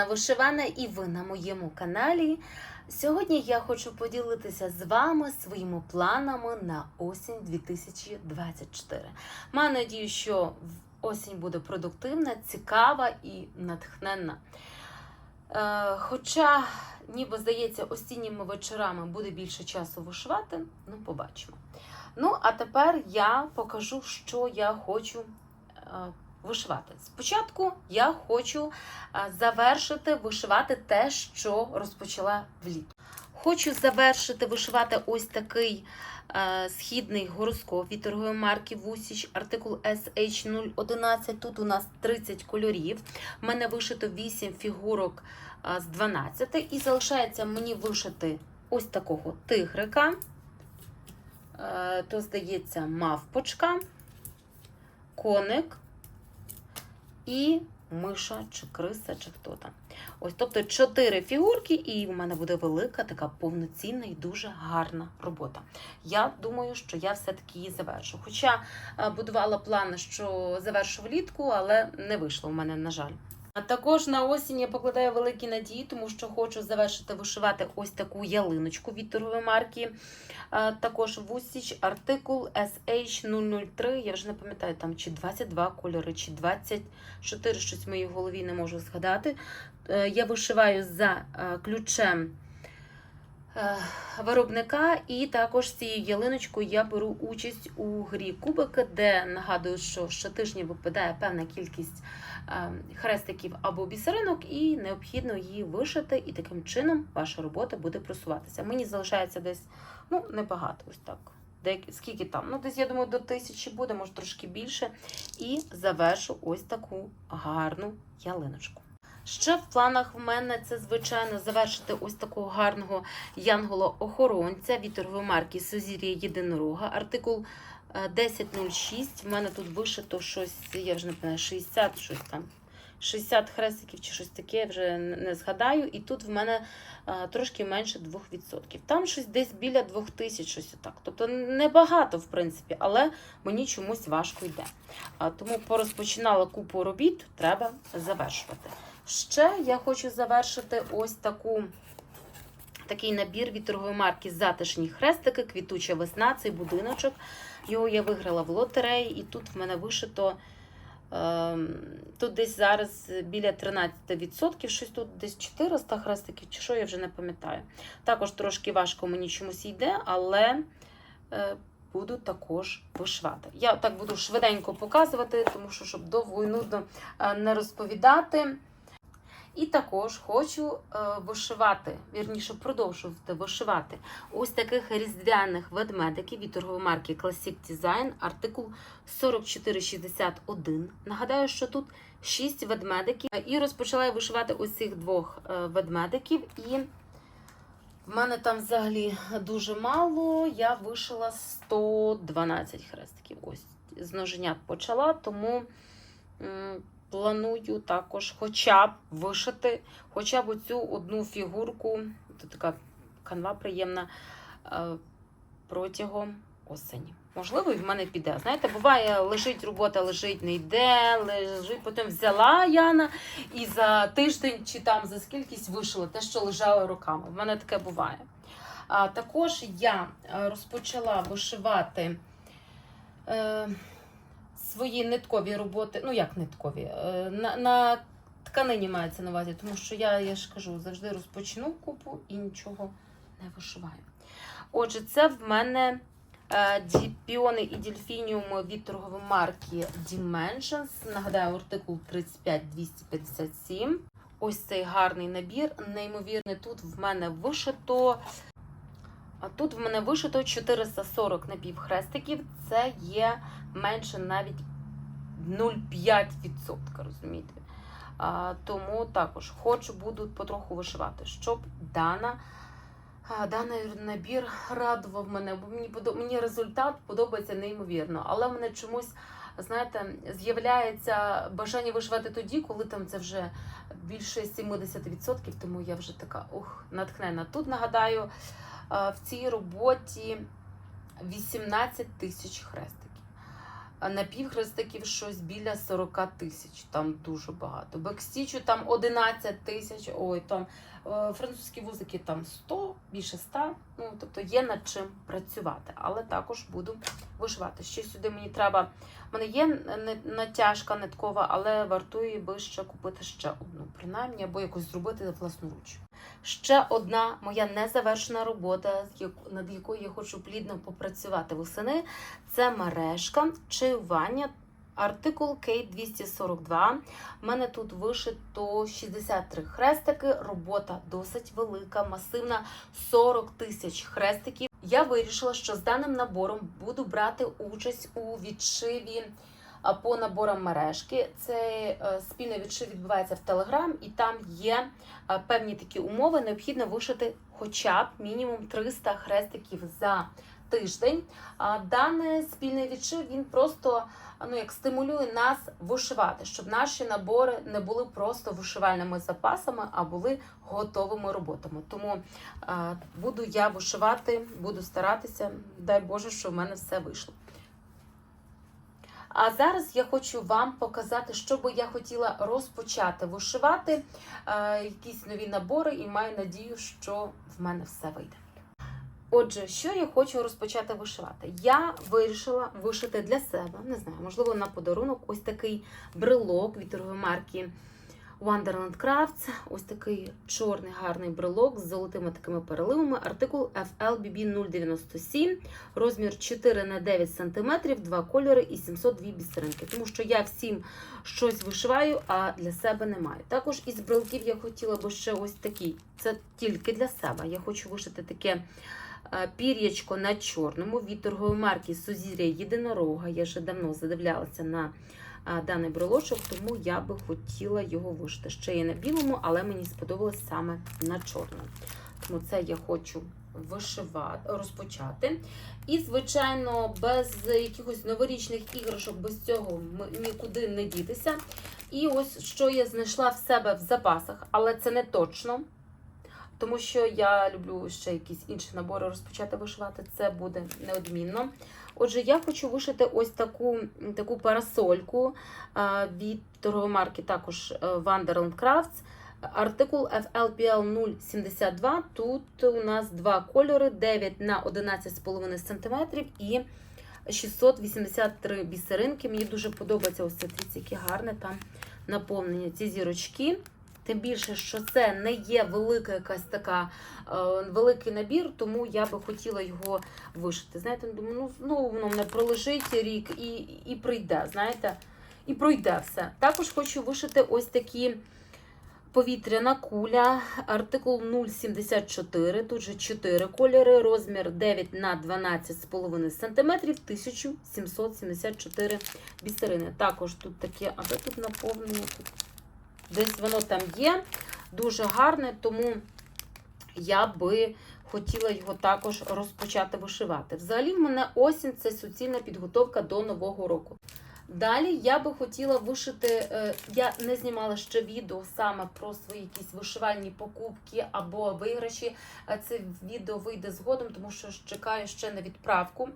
Яна Вишивана і ви на моєму каналі. Сьогодні я хочу поділитися з вами своїми планами на осінь 2024. Маю надію, що осінь буде продуктивна, цікава і натхненна. Е, хоча, ніби здається, осінніми вечорами буде більше часу вишивати, ну побачимо. Ну, а тепер я покажу, що я хочу е, вишивати. Спочатку я хочу завершити вишивати те, що розпочала влітку. Хочу завершити вишивати ось такий е, східний гороскоп від торгової марки Вусіч, артикул SH011. Тут у нас 30 кольорів. У мене вишито 8 фігурок е, з 12. І залишається мені вишити ось такого тигрика. Е, то, здається, мавпочка, коник і миша, чи криса, чи хто там. Ось, тобто чотири фігурки, і у мене буде велика, така повноцінна і дуже гарна робота. Я думаю, що я все-таки її завершу. Хоча е, будувала плани, що завершу влітку, але не вийшло у мене, на жаль. А також на осінь я покладаю великі надії, тому що хочу завершити вишивати ось таку ялиночку від торгової марки. Також Вусіч, артикул SH003. Я вже не пам'ятаю, там чи 22 кольори, чи 24, щось в моїй голові не можу згадати. Е, Я вишиваю за е, ключем виробника, і також цією ялиночкою я беру участь у грі Кубики, де нагадую, що щотижня випадає певна кількість е, хрестиків або бісеринок, і необхідно її вишити, і таким чином ваша робота буде просуватися. Мені залишається десь ну, небагато, ось так. Деякі, скільки там? Ну, десь, я думаю, до тисячі буде, може трошки більше. І завершу ось таку гарну ялиночку. Ще в планах в мене це, звичайно, завершити ось такого гарного янгола-охоронця від марки Сузір'я Єдинорога. Артикул е, 1006. В мене тут вишито щось, я вже не пам'ятаю, 60, щось там. 60 хрестиків чи щось таке, я вже не згадаю. І тут в мене а, трошки менше 2%. Там щось десь біля 2000, щось отак. Тобто небагато, в принципі, але мені чомусь важко йде. А, тому порозпочинала купу робіт, треба завершувати. Ще я хочу завершити ось таку. Такий набір від торгової марки Затишні хрестики, квітуча весна, цей будиночок. Його я виграла в лотереї, і тут в мене вишито. Ем, Тут десь зараз біля 13%, щось тут десь 400 хрестиків, чи що я вже не пам'ятаю. Також трошки важко мені чомусь йде, але е, буду також вишивати. Я так буду швиденько показувати, тому що щоб довго і нудно е, не розповідати. І також хочу е, вишивати, вірніше продовжувати вишивати ось таких різдвяних ведмедиків від торгової марки Classic Design, артикул 4461. Нагадаю, що тут 6 ведмедиків. І розпочала я вишивати ось цих двох е, ведмедиків. І в мене там взагалі дуже мало. Я вишила 112 хрестиків. Ось з ноженят почала, тому. Планую також хоча б вишити, хоча б оцю одну фігурку, тут така канва приємна, е, протягом осені. Можливо, і в мене піде. Знаєте, буває, лежить робота, лежить, не йде, лежить, потім взяла Яна і за тиждень чи там за скількись вишила те, що лежало роками. В мене таке буває. А, також я е, розпочала вишивати. Е, свої ниткові роботи, ну як ниткові, е, на, на тканині мається на увазі, тому що я, я ж кажу, завжди розпочну купу і нічого не вишиваю. Отже, це в мене е, піони і дельфініуми від торгової марки Dimensions. Нагадаю, артикул 35257. Ось цей гарний набір. Неймовірний, тут в мене вишито. Тут в мене вишито 440 напівхрестиків. Це є менше навіть 0,5%, розумієте? А, тому також хочу, буду потроху вишивати, щоб дана, даний набір радував мене, бо мені, мені результат подобається неймовірно. Але в мене чомусь, знаєте, з'являється бажання вишивати тоді, коли там це вже більше 70%, тому я вже така ух, натхнена. Тут нагадаю, в цій роботі 18 тисяч хрестиків. А напівхрестиків щось біля 40 тисяч, там дуже багато. Бекстічу там 11 тисяч, ой, там е, французькі вузики там 100, більше 100. Ну, тобто є над чим працювати, але також буду вишивати. Ще сюди мені треба. У мене є натяжка ниткова, але вартує би ще купити ще одну, принаймні, або якось зробити власноруч. Ще одна моя незавершена робота, над якою я хочу плідно попрацювати восени. Це мережка чаювання. Артикул K242. У мене тут вишито 63 хрестики. Робота досить велика, масивна 40 тисяч хрестиків. Я вирішила, що з даним набором буду брати участь у відшиві по наборам мережки. Цей е, спільний відшив відбувається в Телеграм, і там є певні такі умови. Необхідно вишити хоча б мінімум 300 хрестиків за тиждень. А Даний спільний відшив він просто ну, як стимулює нас вишивати, щоб наші набори не були просто вишивальними запасами, а були готовими роботами. Тому буду я вишивати, буду старатися. Дай Боже, що в мене все вийшло. А зараз я хочу вам показати, що би я хотіла розпочати вишивати е, якісь нові набори, і маю надію, що в мене все вийде. Отже, що я хочу розпочати вишивати? Я вирішила вишити для себе, не знаю, можливо, на подарунок ось такий брелок від торгової марки Wonderland Crafts. Ось такий чорний гарний брелок з золотими такими переливами. Артикул FLBB 097, розмір 4 на 9 см, два кольори і 702 бісеринки. Тому що я всім щось вишиваю, а для себе не маю. Також із брелків я хотіла би ще ось такий. Це тільки для себе. Я хочу вишити таке е, пір'ячко на чорному від торгової марки Сузір'я Єдинорога. Я вже давно задивлялася на даний брелочок, тому я би хотіла його вишити. Ще є на білому, але мені сподобалось саме на чорному. Тому це я хочу вишивати, розпочати. І, звичайно, без якихось новорічних іграшок, без цього нікуди не дітися. І ось що я знайшла в себе в запасах, але це не точно. Тому що я люблю ще якісь інші набори розпочати вишивати, це буде неодмінно. Отже, я хочу вишити ось таку, таку парасольку а, від торгової марки також е, Wonderland Crafts. Артикул FLPL 072. Тут у нас два кольори: 9 на 11,5 см і 683 бісеринки. Мені дуже подобається ось це яке гарне там наповнення. Ці зірочки. Тим більше, що це не є велика якась така е, великий набір, тому я би хотіла його вишити. Знаєте, думаю, ну знову воно мене пролежить рік і, і прийде. Знаєте, і пройде все. Також хочу вишити ось такі повітряна куля, артикул 074. Тут же 4 кольори, розмір 9 на 12,5 см, 1774 бісерини. Також тут таке, а де тут наповнення? Тут Десь воно там є, дуже гарне, тому я би хотіла його також розпочати вишивати. Взагалі, в мене осінь це суцільна підготовка до нового року. Далі я би хотіла вишити, е, я не знімала ще відео саме про свої якісь вишивальні покупки або виграші. Це відео вийде згодом, тому що чекаю ще на відправку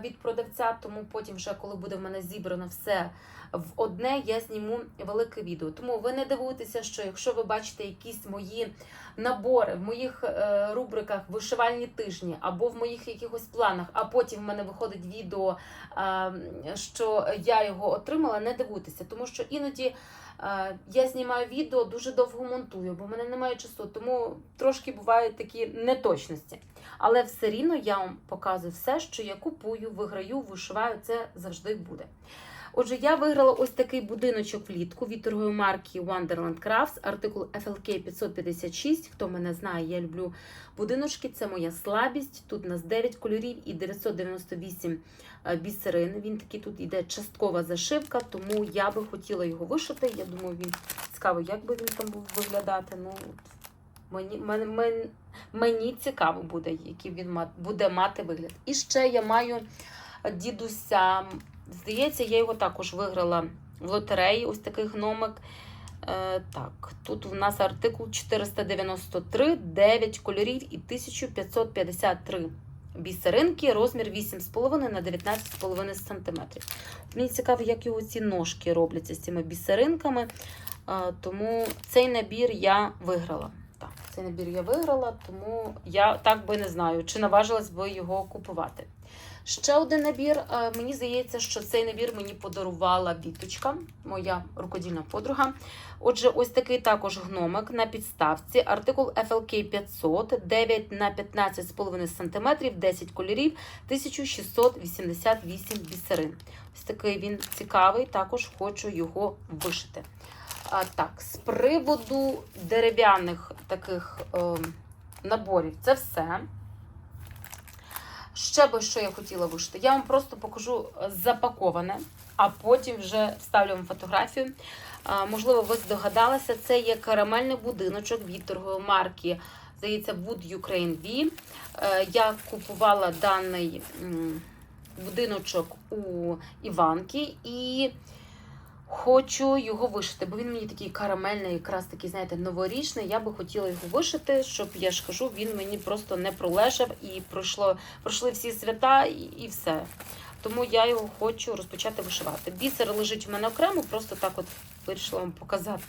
від продавця. Тому потім, вже коли буде в мене зібрано все в одне, я зніму велике відео. Тому ви не дивуйтеся, що якщо ви бачите якісь мої набори в моїх е, рубриках вишивальні тижні або в моїх якихось планах, а потім в мене виходить відео, е, що я його отримала, не дивуйтеся, тому що іноді. Я знімаю відео, дуже довго монтую, бо в мене немає часу, тому трошки бувають такі неточності. Але все рівно я вам показую все, що я купую, виграю, вишиваю, це завжди буде. Отже, я виграла ось такий будиночок влітку від торгової марки Wonderland Crafts, артикул FLK 556. Хто мене знає, я люблю будиночки, це моя слабість. Тут у нас 9 кольорів і 998 е, бісерин. Він такий тут іде часткова зашивка, тому я би хотіла його вишити. Я думаю, він цікаво, як би він там був виглядати. Ну, Мені, мен- мен- мені цікаво буде, який він буде мати вигляд. І ще я маю дідуся. Здається, я його також виграла в лотереї. Ось такий гномик. Е, так, тут у нас артикул 493, 9 кольорів і 1553 бісеринки, розмір 8,5 на 19,5 см. Мені цікаво, як його ці ножки робляться з цими бісеринками. А, Тому цей набір я виграла. Так, цей набір я виграла, тому я так би не знаю, чи наважилась би його купувати. Ще один набір. е, Мені здається, що цей набір мені подарувала Віточка, моя рукодільна подруга. Отже, ось такий також гномик на підставці. Артикул FLK 500, 9 на 15,5 см, 10 кольорів, 1688 бісерин. Ось такий він цікавий, також хочу його вишити. А, так, з приводу дерев'яних таких е, наборів, це все. Ще би що я хотіла вишити. Я вам просто покажу е, запаковане, а потім вже вставлю вам фотографію. Можливо, ви здогадалися, це є карамельний будиночок від торгової марки, здається, Wood Ukraine V. Е, Я купувала даний будиночок у Іванки і хочу його вишити, бо він мені такий карамельний, якраз такий, знаєте, новорічний. Я би хотіла його вишити, щоб я ж кажу, він мені просто не пролежав і пройшло, пройшли всі свята і, і все. Тому я його хочу розпочати вишивати. Бісер лежить в мене окремо, просто так от вирішила вам показати.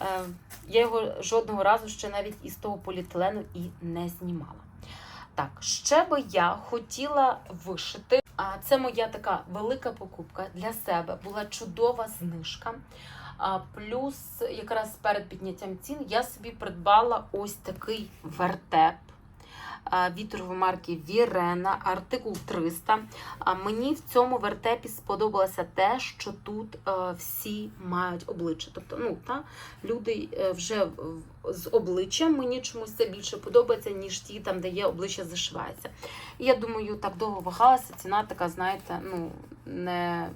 Е, Я його жодного разу ще навіть із того поліетилену і не знімала. Так, ще би я хотіла вишити. Це моя така велика покупка для себе. Була чудова знижка. Плюс, якраз перед підняттям цін, я собі придбала ось такий вертеп від марки Вірена, артикул 300. А мені в цьому вертепі сподобалося те, що тут е, всі мають обличчя. Тобто, ну та люди е, вже з обличчям мені чомусь це більше подобається, ніж ті, там, де є обличчя зашивається. Я думаю, так довго вагалася. Ціна така, знаєте, ну не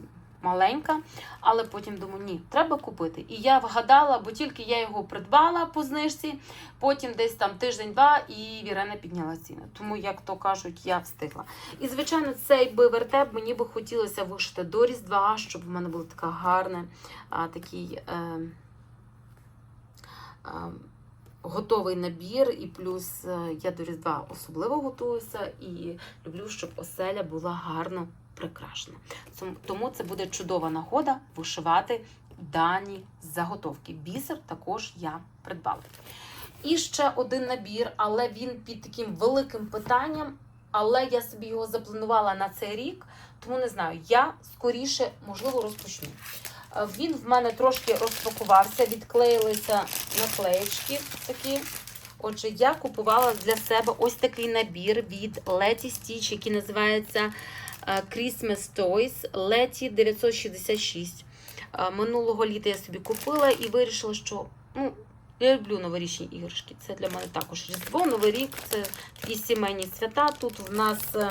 маленька, але потім думаю, ні, треба купити. І я вгадала, бо тільки я його придбала по знижці, потім десь там тиждень-два, і Вірена підняла ціни. Тому, як то кажуть, я встигла. І, звичайно, цей би вертеп мені би хотілося вишити до Різдва, щоб в мене була така гарна, а, такий. Е, е, Готовий набір, і плюс е, я до Різдва особливо готуюся і люблю, щоб оселя була гарно прикрашена. Тому це буде чудова нагода вишивати дані заготовки. Бісер також я придбала. І ще один набір, але він під таким великим питанням. Але я собі його запланувала на цей рік, тому не знаю. Я скоріше, можливо, розпочну. Е, Він в мене трошки розпакувався, відклеїлися наклеєчки такі. Отже, я купувала для себе ось такий набір від Letty Stitch, який називається Christmas Toys Letty 966. Е, Минулого літа я собі купила і вирішила, що ну, я люблю новорічні іграшки. Це для мене також Різдво, Новий рік, це такі сімейні свята. Тут в нас е,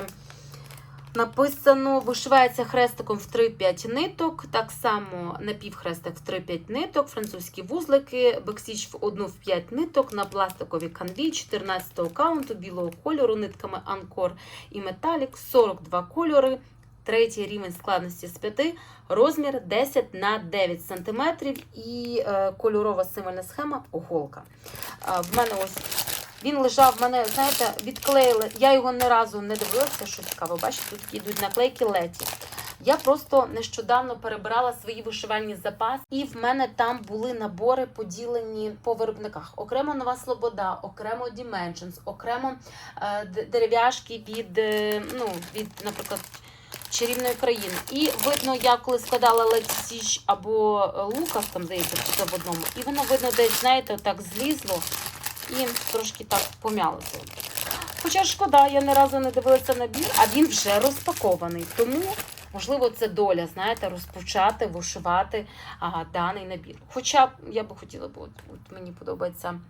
написано, вишивається хрестиком в 3-5 ниток, так само напівхрестик в 3-5 ниток, французькі вузлики, бексіч в 1 в 5 ниток на пластиковій канві 14-го каунту білого кольору, нитками Анкор і Металік, 42 кольори. Третій рівень складності з 5, розмір 10 на 9 см і е, кольорова символьна схема голка. В мене ось він лежав, в мене, знаєте, відклеїли. Я його ні разу не дивилася, що цікаво. Бачите, тут такі йдуть наклейки леті. Я просто нещодавно перебирала свої вишивальні запаси, і в мене там були набори поділені по виробниках. Окремо Нова Слобода, окремо Dimensions, окремо е, дерев'яшки від, е, ну, від, наприклад, чарівної країни. І видно, я коли складала Леді Січ або Лукас, там здається, це в одному, і воно видно десь, знаєте, отак злізло і трошки так пом'ялося. Хоча шкода, я ні разу не дивилася набір, а він вже розпакований. Тому, можливо, це доля, знаєте, розпочати вишивати а, даний набір. Хоча я би хотіла, бо от, от мені подобається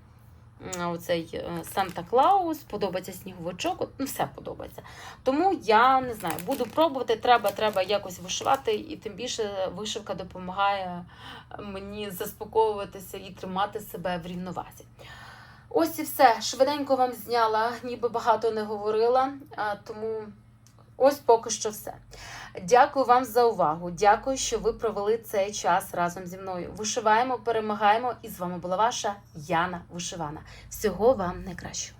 оцей е, Санта Клаус, подобається сніговичок, от, ну, все подобається. Тому я не знаю, буду пробувати, треба, треба якось вишивати, і тим більше вишивка допомагає мені заспокоюватися і тримати себе в рівновазі. Ось і все. Швиденько вам зняла, ніби багато не говорила, тому ось поки що все. Дякую вам за увагу. Дякую, що ви провели цей час разом зі мною. Вишиваємо, перемагаємо. І з вами була ваша Яна Вишивана. Всього вам найкращого.